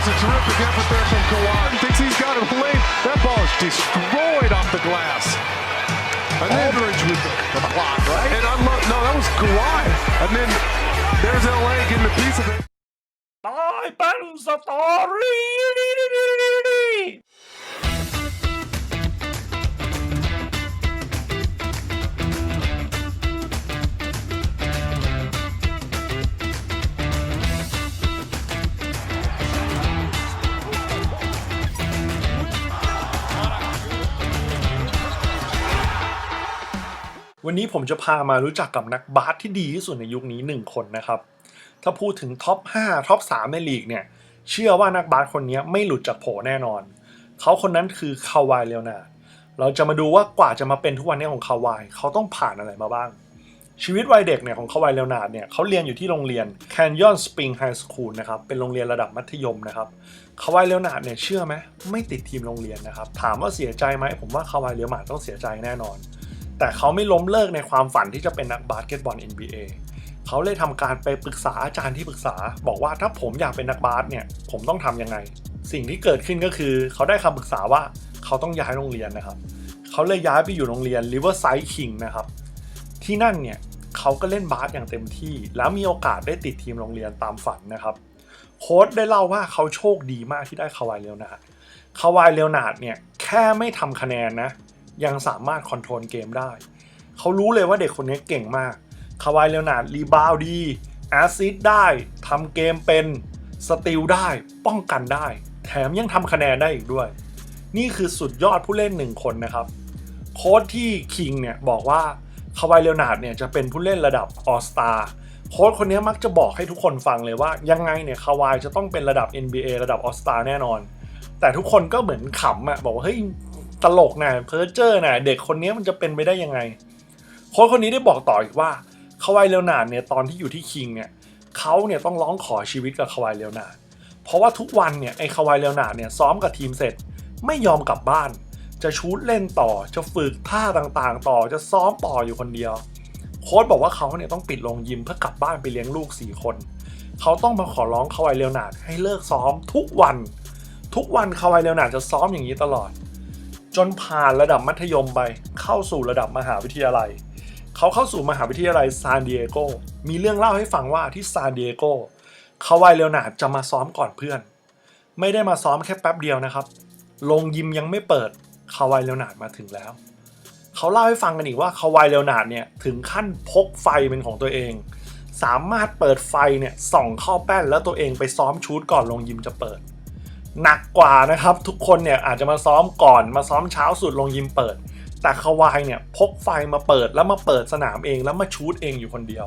is a terrific effort there from Kawhi. Thinks he's got him late. That ball is destroyed off the glass. And oh. Aldridge with the, block, right? And I love, no, that was Kawhi. And then there's LA getting a piece of it. Bye, battles of the วันนี้ผมจะพามารู้จักกับนักบาสที่ดีที่สุดในยุคนี้หนึ่งคนนะครับ ถ้าพูดถึงท็อป 5 ท็อป 3 ในลีกเนี่ย เชื่อว่านักบาสคนนี้ไม่หลุดจากโผแน่นอน เขาคนนั้นคือคาวายเลโอนาร์ดเราจะมาดูว่ากว่าจะมาเป็นทุกวันนี้ของคาวายเขาต้องผ่านอะไรมาบ้าง ชีวิตวัยเด็กเนี่ยของคาวายเลโอนาร์ดเนี่ยเขาเรียนอยู่ที่โรงเรียน Canyon Spring High School นะครับ เป็นโรงเรียนระดับมัธยมนะครับคาวายเลโอนาร์ดเนี่ยเชื่อไหมไม่ติดทีมโรงเรียนนะครับ ถามว่าเสียใจไหมผมว่าคาวายเลโอนาร์ดต้องเสียใจแน่นอน แต่เขาไม่ล้มเลิกในความฝันที่จะเป็นนักบาสเกตบอล NBA เขาเลยทำการไปปรึกษาอาจารย์ที่ปรึกษา บอกว่าถ้าผมอยากเป็นนักบาสเนี่ยผมต้องทำยังไง สิ่งที่เกิดขึ้นก็คือเขาได้คำปรึกษาว่าเขาต้องย้ายโรงเรียนนะครับ เขาเลยย้ายไปอยู่โรงเรียน Riverside King นะครับ ที่นั่นเนี่ยเขาก็เล่นบาสอย่างเต็มที่ แล้วมีโอกาสได้ติดทีมโรงเรียนตามฝันนะครับ โค้ชได้เล่าว่าเขาโชคดีมากที่ได้คาวายเลโอนาดคาวายเลโอนาดเนี่ยแค่ไม่ทำคะแนนนะ ยังสามารถคอนโทรลเกมได้ เขารู้เลยว่าเด็กคนนี้เก่งมาก คาวายเลโอนาร์ดรีบาวดีแอซซิดได้ทำเกมเป็นสติลได้ ป้องกันได้ แถมยังทำคะแนนได้อีกด้วย นี่คือสุดยอดผู้เล่นหนึ่งคนนะครับ โค้ชที่คิงเนี่ยบอกว่าคาวายเลโอนาร์ดเนี่ยจะเป็นผู้เล่นระดับออสตาโค้ชคนนี้มักจะบอกให้ทุกคนฟังเลยว่า ยังไงเนี่ยคาวายจะต้องเป็นระดับ NBA ระดับออสตาแน่นอน แต่ทุกคนก็เหมือนขำอะบอกว่าเฮ้ย ตลกนะเพอร์เจอร์นะเด็กคนนี้มันจะเป็นไปได้ยังไงโค้ชคนนี้ได้บอกต่ออีกว่าคาวายเลโอนาดเนี่ยตอนที่อยู่ที่คิงเนี่ยเขาเนี่ยต้องร้องขอชีวิตกับคาวายเลโอนาดเพราะว่าทุกวันเนี่ยไอ้คาวายเลโอนาดเนี่ยซ้อมกับทีมเสร็จไม่ยอมกลับบ้าน จะชูดเล่นต่อจะฝึกท่าต่างๆ ต่อจะซ้อมต่ออยู่คนเดียว โค้ชบอกว่าเขาเนี่ยต้องปิดโรงยิมเพื่อกลับบ้านไปเลี้ยงลูก 4 คน เขาต้องมาขอร้องคาวายเลโอนาดให้เลิกซ้อมทุกวัน ทุกวันคาวายเลโอนาดจะซ้อมอย่างนี้ตลอด จนผ่านระดับมัธยมไป เข้าสู่ระดับมหาวิทยาลัย เขาเข้าสู่มหาวิทยาลัยซานดิเอโกมีเรื่องเล่าให้ฟังว่าที่ซานดิเอโกคาวายเลโอนาจะมาซ้อมก่อนเพื่อน ไม่ได้มาซ้อมแค่แป๊บเดียวนะครับโรงยิมยังไม่เปิดคาวายเลโอนาดมาถึงแล้ว เขาเล่าให้ฟังกันอีกว่าคาวายเลโอนาดเนี่ยถึงขั้นพกไฟเป็นของตัวเอง สามารถเปิดไฟเนี่ยส่องเข้าแป้นแล้วตัวเองไปซ้อมชูตก่อนโรงยิมจะเปิด หนักกว่านะครับ ทุกคนเนี่ยอาจจะมาซ้อมก่อนมาซ้อมเช้าสุดโรงยิมเปิด แต่คาวายเนี่ยพกไฟมาเปิดแล้วมาเปิดสนามเองแล้วมาชูตเองอยู่คนเดียว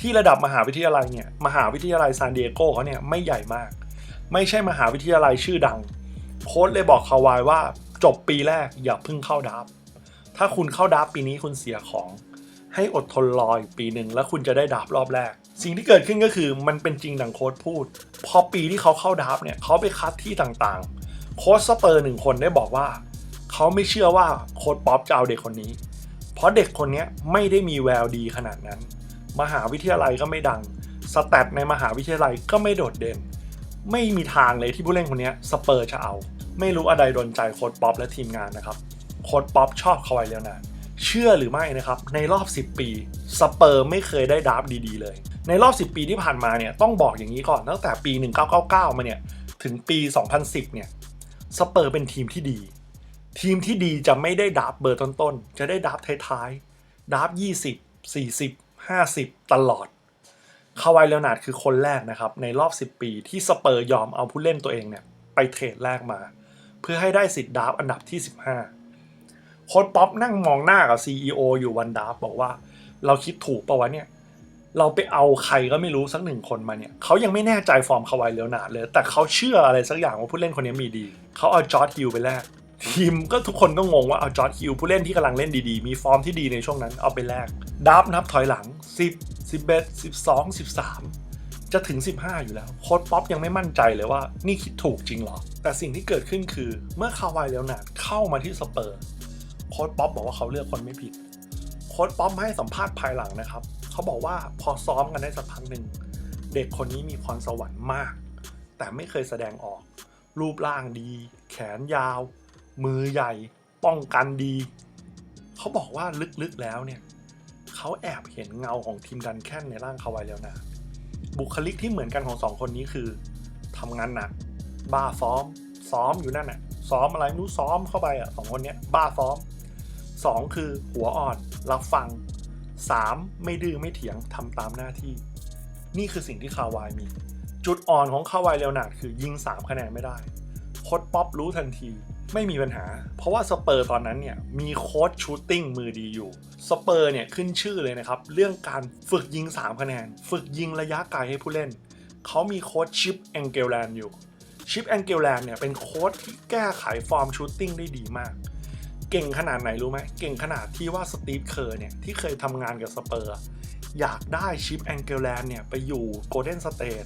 ที่ระดับมหาวิทยาลัยเนี่ยมหาวิทยาลัยซานดิเอโกเขาเนี่ยไม่ใหญ่มาก ไม่ใช่มหาวิทยาลัยชื่อดัง โค้ชเลยบอกคาวายว่าจบปีแรกอย่าเพิ่งเข้าดับถ้าคุณเข้าดับปีนี้คุณเสียของ ให้อดทนรออีกปีหนึ่งแล้วคุณจะได้ดับรอบแรก สิ่งที่เกิดขึ้นก็คือมันเป็นจริงดังโค้ชพูด พอปีที่เขาเข้าดับเนี่ยเขาไปคัดที่ต่างๆ โค้ชสเปอร์หนึ่งคนได้บอกว่า เขาไม่เชื่อว่าโค้ชป๊อปจะเอาเด็กคนนี้ เพราะเด็กคนนี้ไม่ได้มีแววดีขนาดนั้น มหาวิทยาลัยก็ไม่ดังสแตทในมหาวิทยาลัยก็ไม่โดดเด่น ไม่มีทางเลยที่ผู้เล่นคนนี้สเปอร์จะเอา ไม่รู้อะไรโดนใจโค้ชป๊อปและทีมงานนะครับโค้ชป๊อปชอบคาวายเลโอนาร์ด เชื่อหรือไม่นะครับ ในรอบ 10 ปีสเปอร์ไม่เคยได้ดราฟดีๆเลย ในรอบ 10 ปีที่ผ่านมาเนี่ยต้องบอกอย่างนี้ก่อนตั้งแต่ปี 1999 มาเนี่ยถึงปี 2010 เนี่ยสเปอร์เป็นทีมที่ดี ทีมที่ดีจะไม่ได้ดราฟเบอร์ต้นๆ จะได้ดราฟท้ายๆดราฟ20 40 50 ตลอดคาวายเลโอนาดคือคนแรกนะครับในรอบ 10 ปีที่สเปอร์ยอมเอาผู้เล่นตัวเองเนี่ยไปเทรดแรกมา เพื่อให้ได้สิทธิ์ดราฟอันดับที่ 15 โค้ดป๊อปนั่งมองหน้ากับ CEO อยู่วันดาบอกว่า เราคิดถูกปะวะเนี่ย เราไปเอาใครก็ไม่รู้สักหนึ่งคนมาเนี่ยเขายังไม่แน่ใจฟอร์มคาวายเลโอนาดเลย แต่เขาเชื่ออะไรสักอย่างว่าผู้เล่นคนนี้มีดี เขาเอาจอร์ดฮิลไปแลกทีมก็ทุกคนก็งงว่าเอาจอร์ดฮิลผู้เล่นที่กำลังเล่นดีๆ มีฟอร์มที่ดีในช่วงนั้นเอาไปแลกดับนับถอยหลัง 10 11 12 13จะถึง 15 อยู่แล้ว โค้ดป๊อปยังไม่มั่นใจเลยว่านี่คิดถูกจริงหรอ แต่สิ่งที่เกิดขึ้นคือเมื่อคาวายเลนาดเข้ามาที่สเปอร์ โค้ดป๊อปบอกว่าเขาเลือกคนไม่ผิด โค้ดป๊อปให้สัมภาษณ์ภายหลังนะครับ เขาบอกว่าพอซ้อมกันได้สักพักหนึ่ง เด็กคนนี้มีพรสวรรค์มาก แต่ไม่เคยแสดงออก รูปร่างดี แขนยาว มือใหญ่ ป้องกันดี เขาบอกว่าลึกๆแล้วเนี่ยเขาแอบเห็นเงาของทีมดันแคนในร่างคาไวายแล้วนะ บุคลิกที่เหมือนกันของสองคนนี้คือทำงานหนัก บ้าซ้อม ซ้อมอยู่นั่นน่ะ ซ้อมอะไรไม่รู้ซ้อมเข้าไปอะสองคนเนี้ยบ้าซ้อม สองคือหัวอ่อน รับฟังสามไม่ดื้อไม่เถียงทำตามหน้าที่ นี่คือสิ่งที่คาวายมี จุดอ่อนของคาวายเลวนาดคือยิง 3 คะแนนไม่ได้โค้ดป๊อปรู้ทันทีไม่มีปัญหา เพราะว่าสเปอร์ตอนนั้นเนี่ยมีโค้ดชูตติ้งมือดีอยู่สเปอร์เนี่ยขึ้นชื่อเลยนะครับ เรื่องการฝึกยิง 3 คะแนน ฝึกยิงระยะไกลให้ผู้เล่น เขามีโค้ดชิปแองเกลแลนอยู่ชิปแองเกลแลนเนี่ยเป็นโค้ดที่แก้ไขฟอร์มชูตติ้งได้ดีมาก เก่งขนาดไหนรู้ไหมเก่งขนาดที่ว่าสตีฟเคอร์เนี่ยที่เคยทำงานกับสเปอร์อยากได้ชิปแองเกลแลนเนี่ยไปอยู่โกลเด้นสเตท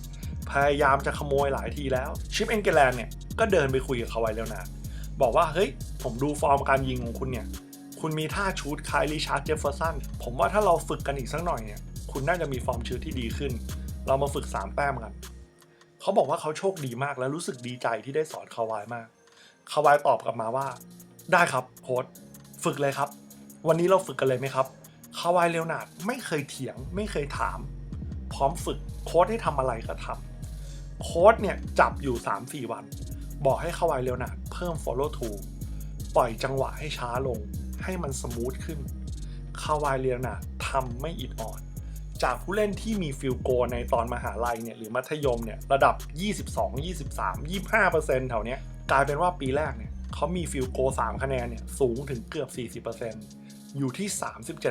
พยายามจะขโมยหลายทีแล้วชิปแองเกลแลนเนี่ยก็เดินไปคุยกับเขาไว้แล้วนะบอกว่าเฮ้ยผมดูฟอร์มการยิงของคุณเนี่ยคุณมีท่าชูดคล้ายริชาร์ดเจฟเฟอร์สันผมว่าถ้าเราฝึกกันอีกสักหน่อยเนี่ยคุณน่าจะมีฟอร์มชูดที่ดีขึ้น เรามาฝึก 3 แต้มกันเขาบอกว่าเขาโชคดีมากและรู้สึกดีใจที่ได้สอนคาวายมากคาวายตอบกลับมาว่า ได้ครับโค้ดฝึกเลยครับ วันนี้เราฝึกกันเลยไหมครับคาวายเลวนาดไม่เคยเถียง ไม่เคยถาม พร้อมฝึกโค้ดให้ทำอะไรก็ทำโค้ดเนี่ยจับอยู่ 3-4 วัน บอกให้คาวายเลวนาดเพิ่ม follow to ปล่อยจังหวะให้ช้าลง ให้มันสมูทขึ้นคาวายเลวนาดทำไม่อิดออดจากผู้เล่นที่มีฟิลโกในตอนมหาลัยเนี่ยหรือมัธยมเนี่ยระดับ 22 23 25%แถวเนี้ยกลายเป็นว่าปีแรกเนี่ย เขามีฟิลโก3คะแนนเนี่ยสูงถึงเกือบ 40%อยู่ที่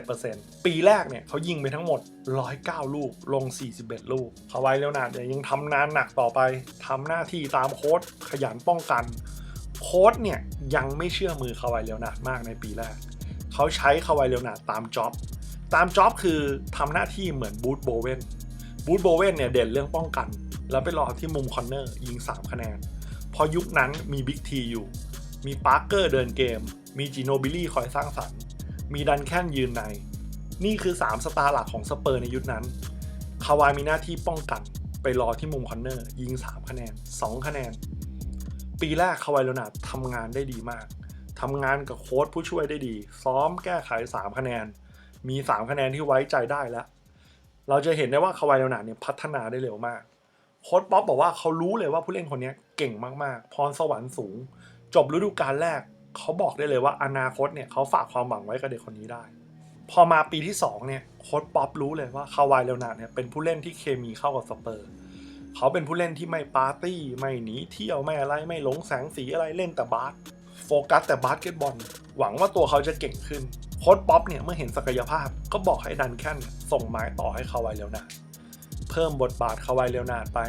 37%ปีแรกเนี่ยเขายิงไปทั้งหมด 109 ลูก ลง 41 ลูกคาวายเลวนาร์ดเนี่ยยังทำงานหนักต่อไปทำหน้าที่ตามโค้ดขยันป้องกัน โค้ดเนี่ยยังไม่เชื่อมือคาวายเลวนาดมากในปีแรก เขาใช้คาวายเลวนาดตามจ็อบ ตามจ็อบคือทำหน้าที่เหมือนบูธโบเวนบูธโบเวนเนี่ยเด่นเรื่องป้องกัน แล้วไปรอที่มุมคอนเนอร์ยิง 3 คะแนน พอยุคนั้นมีบิ๊กทีอยู่ มีปาร์เกอร์เดินเกม มีจิโนบิลี่คอยสร้างสรรค์ มีดันแคนยืนใน นี่คือ 3 สตาร์หลักของสเปอร์ในยุคนั้น คาวายมีหน้าที่ป้องกันไปรอที่มุมคอนเนอร์ ยิง 3 คะแนน 2 คะแนน ปีแรกคาวายโรนาร์ดทำงานได้ดีมากทำงานกับโค้ชผู้ช่วยได้ดี ซ้อมแก้ไข 3 คะแนน มี 3 คะแนนที่ไว้ใจได้แล้ว เราจะเห็นได้ว่าคาวายโรนาร์ดเนี่ยพัฒนาได้เร็วมาก โค้ชป๊อปบอกว่าเขารู้เลยว่าผู้เล่นคนนี้เก่งมากๆ พรสวรรค์สูง จบฤดูกาลแรกเขาบอกได้เลยว่าอนาคตเนี่ยเขาฝากความหวังไว้กับเด็กคนนี้ได้ พอมาปีที่2เนี่ยโค้ชป๊อปรู้เลยว่าคาวายเลวนาร์ดเนี่ยเป็นผู้เล่นที่เคมีเข้ากับสเปอร์เขาเป็นผู้เล่นที่ไม่ปาร์ตี้ไม่หนีเที่ยวไม่อะไรไม่หลงแสงสีอะไรเล่นแต่บาสโฟกัสแต่บาสเกตบอลหวังว่าตัวเขาจะเก่งขึ้นโค้ชป๊อปเนี่ยเมื่อเห็นศักยภาพก็บอกให้ดันแคนเนี่ยส่งไม้ต่อให้คาวายเลวนาร์ดเพิ่มบทบาทคาวายเลวนาร์ดไป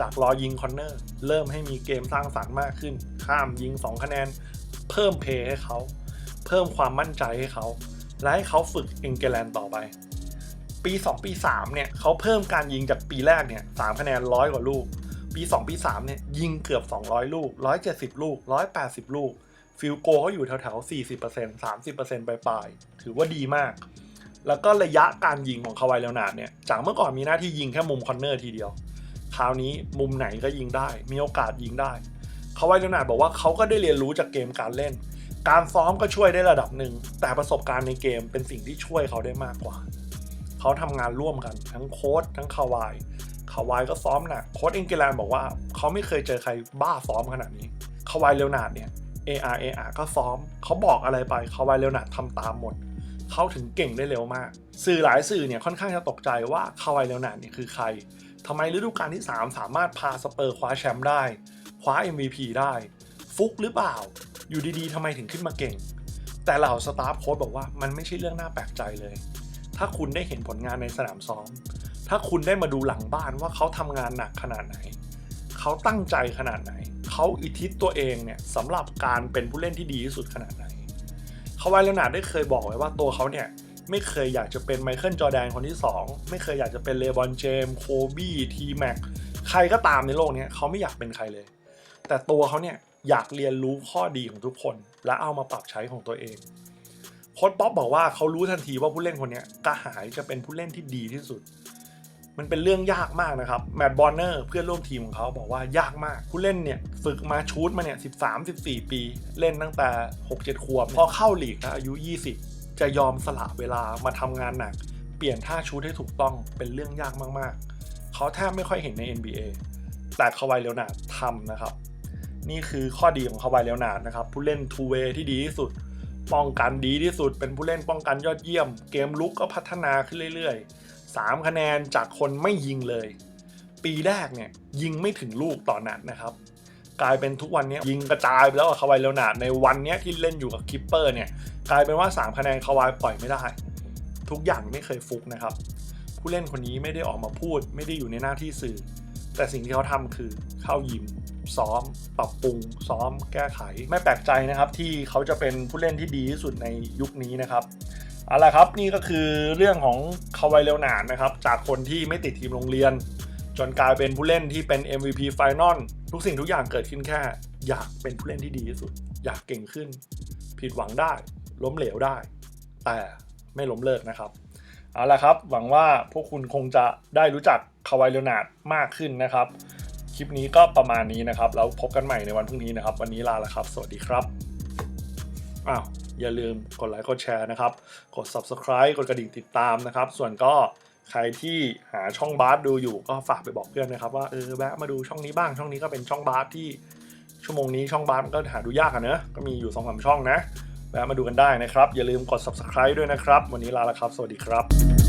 จากรอยิงคอนเนอร์ เริ่มให้มีเกมสร้างสรรค์มากขึ้น ข้ามยิง 2 คะแนน เพิ่มเพย์ให้เขา เพิ่มความมั่นใจให้เขา และให้เขาฝึกเองเกแลนต่อไป ปี 2 ปี 3 เนี่ยเขาเพิ่มการยิงจากปีแรกเนี่ย3คะแนนร้อยกว่าลูก ปี 2 ปี 3 เนี่ยยิงเกือบ 200 ลูก 170 ลูก 180 ลูก ฟิลโกเขาอยู่แถวๆ 40% 30%ปลายๆ ถือว่าดีมากแล้วก็ระยะการยิงของคาวายเลนาดเนี่ย จากเมื่อก่อนมีหน้าที่ยิงแค่มุมคอนเนอร์ทีเดียว คราวนี้มุมไหนก็ยิงได้ มีโอกาสยิงได้คาวายเลวนาร์ดบอกว่าเขาก็ได้เรียนรู้จากเกมการเล่น การซ้อมก็ช่วยได้ระดับหนึ่ง แต่ประสบการณ์ในเกมเป็นสิ่งที่ช่วยเขาได้มากกว่า เขาทำงานร่วมกันทั้งโค้ชทั้งคาวายคาวายก็ซ้อมหนักโค้ชเองเกแลนบอกว่าเขาไม่เคยเจอใครบ้าซ้อมขนาดนี้คาวายเลวนาร์ดเนี่ย AR AR ก็ซ้อม เขาบอกอะไรไปคาวายเลวนาดทำตามหมด เขาถึงเก่งได้เร็วมาก สื่อหลายสื่อเนี่ยค่อนข้างจะตกใจว่าคาวายเลวนาดเนี่ยคือใคร ทำไมฤดูกาลที่ 3 สามารถพาสเปอร์คว้าแชมป์ได้ คว้า MVP ได้ ฟุกหรือเปล่า อยู่ดีๆทำไมถึงขึ้นมาเก่ง แต่เหล่าสตาฟโค้ชบอกว่ามันไม่ใช่เรื่องน่าแปลกใจเลย ถ้าคุณได้เห็นผลงานในสนามซ้อม ถ้าคุณได้มาดูหลังบ้านว่าเขาทำงานหนักขนาดไหน เขาตั้งใจขนาดไหน เขาอิทธิตตัวเองเนี่ยสำหรับการเป็นผู้เล่นที่ดีที่สุดขนาดไหนคาไวเลนาดได้เคยบอกไว้ว่าตัวเขาเนี่ย ไม่เคยอยากจะเป็นไมเคิลจอร์แดนคนที่ 2 ไม่เคยอยากจะเป็นเลบอนเจมส์โคบี้ทีแม็กใครก็ตามในโลกนี้เขาไม่อยากเป็นใครเลย แต่ตัวเขาเนี่ยอยากเรียนรู้ข้อดีของทุกคน และเอามาปรับใช้ของตัวเองโค้ชป๊อปบอกว่าเขารู้ทันทีว่าผู้เล่นคนนี้กระหายจะเป็นผู้เล่นที่ดีที่สุด มันเป็นเรื่องยากมากนะครับแมตต์บอร์เนอร์เพื่อนร่วมทีมของเขาบอกว่ายากมาก ผู้เล่นเนี่ยฝึกมาชูดมาเนี่ย 13 14 ปี เล่นตั้งแต่ 6-7 ขวบ พอเข้าลีกนะอายุ 20 จะยอมสละเวลามาทำงานหนัก เปลี่ยนท่าชูดให้ถูกต้องเป็นเรื่องยากมากๆ เขาแทบไม่ค่อยเห็นใน NBA แต่คาวายเลโอนาดทำนะครับ นี่คือข้อดีของคาวายเลโอนาดนะครับ ผู้เล่นทูเวที่ดีที่สุด ป้องกันดีที่สุด เป็นผู้เล่นป้องกันยอดเยี่ยม เกมลุกก็พัฒนาขึ้นเรื่อยๆ 3 คะแนนจากคนไม่ยิงเลย ปีแรกเนี่ยยิงไม่ถึงลูกต่อนัดนะครับ กลายเป็นทุกวันนี้ยิงกระจายไปแล้วกับคาวายเลโอนาดในวันนี้ที่เล่นอยู่กับคิปเปอร์เนี่ยกลายเป็นว่า3คะแนนคาวายปล่อยไม่ได้ ทุกอย่างไม่เคยฟุกนะครับ ผู้เล่นคนนี้ไม่ได้ออกมาพูด ไม่ได้อยู่ในหน้าที่สื่อ แต่สิ่งที่เขาทำคือเข้ายิมซ้อม ปรับปรุง ซ้อม แก้ไข ไม่แปลกใจนะครับที่เขาจะเป็นผู้เล่นที่ดีที่สุดในยุคนี้นะครับเอาละครับนี่ก็คือเรื่องของคาวายเลโอนาดนะครับจากคนที่ไม่ติดทีมโรงเรียน จนกลายเป็นผู้เล่นที่เป็น MVP Final ทุกสิ่งทุกอย่างเกิดขึ้นแค่ อยากเป็นผู้เล่นที่ดีที่สุด อยากเก่งขึ้น ผิดหวังได้ ล้มเหลวได้ แต่ไม่ล้มเลิกนะครับ เอาละครับ หวังว่าพวกคุณคงจะได้รู้จักคาวายเลอนาดมากขึ้นนะครับ คลิปนี้ก็ประมาณนี้นะครับ แล้วพบกันใหม่ในวันพรุ่งนี้นะครับ วันนี้ลาแล้วครับ สวัสดีครับอ้าวอย่าลืมกดไลค์กดแชร์นะครับ กด subscribe กดกระดิ่งติดตามนะครับ ส่วนก็ ใครที่หาช่องบาสดูอยู่ก็ฝากไปบอกเพื่อนนะครับว่าเออแวะมาดูช่องนี้บ้างช่องนี้ก็เป็นช่องบาสที่ชั่วโมงนี้ช่องบาสมันก็หาดูยากอะเนอะก็มีอยู่สองสามช่องนะแวะมาดูกันได้นะครับ อย่าลืมกด subscribe ด้วยนะครับ วันนี้ลาแล้วครับ สวัสดีครับ